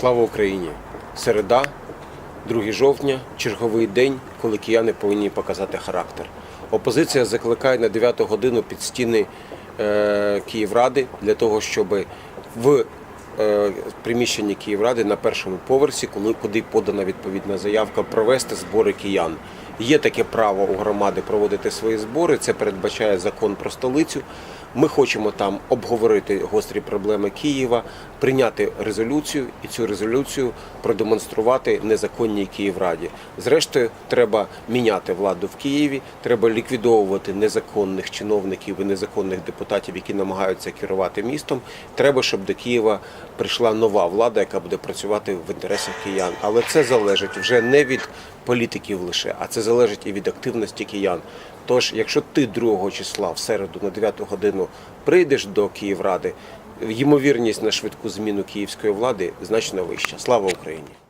Слава Україні! Середа, 2 жовтня, черговий день, коли кияни повинні показати характер. Опозиція закликає на 9 годину під стіни е, Київради для того, щоб в е, приміщенні Київради на першому поверсі, коли куди подана відповідна заявка, провести збори киян. Є таке право у громади проводити свої збори. Це передбачає закон про столицю. Ми хочемо там обговорити гострі проблеми Києва, прийняти резолюцію і цю резолюцію продемонструвати незаконній Київраді. Зрештою, треба міняти владу в Києві, треба ліквідовувати незаконних чиновників і незаконних депутатів, які намагаються керувати містом. Треба, щоб до Києва прийшла нова влада, яка буде працювати в інтересах киян. Але це залежить вже не від політиків лише, а це залежить і від активності киян. Тож, якщо ти 2 числа в середу на 9 годину прийдеш до Київради, ймовірність на швидку зміну київської влади значно вища. Слава Україні!